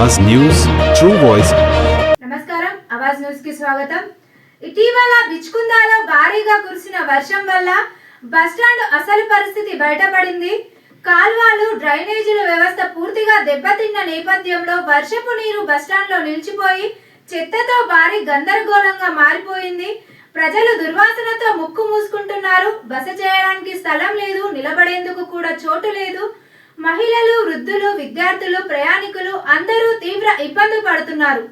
Avaz news true voice. నమస్కారం అవాజ్ న్యూస్కి స్వాగతం. ఇటీవల బిచ్కుందాలో భారీగా కురిసిన వర్షం వల్ల బస్టాండ్ అసలు పరిస్థితి బయటపడింది. కాల్వాలు డ్రైనేజీల వ్యవస్థ పూర్తిగా దెబ్బతిన్న నేపథ్యంలో వర్షపు నీరు బస్టాండ్లో నిలిచిపోయి చెత్తతో భారీ గందరగోళంగా మారిపోయింది. ప్రజలు దుర్వాసనతో ముక్కు మూసుకుంటున్నారు. బస చేయడానికి స్థలం లేదు నిలబడేందుకు కూడా చోటు లేదు. మహిళలు వృద్ధులు విద్యార్థులు ప్రయాణికులు ఇబ్బందులు పడుతున్నారు.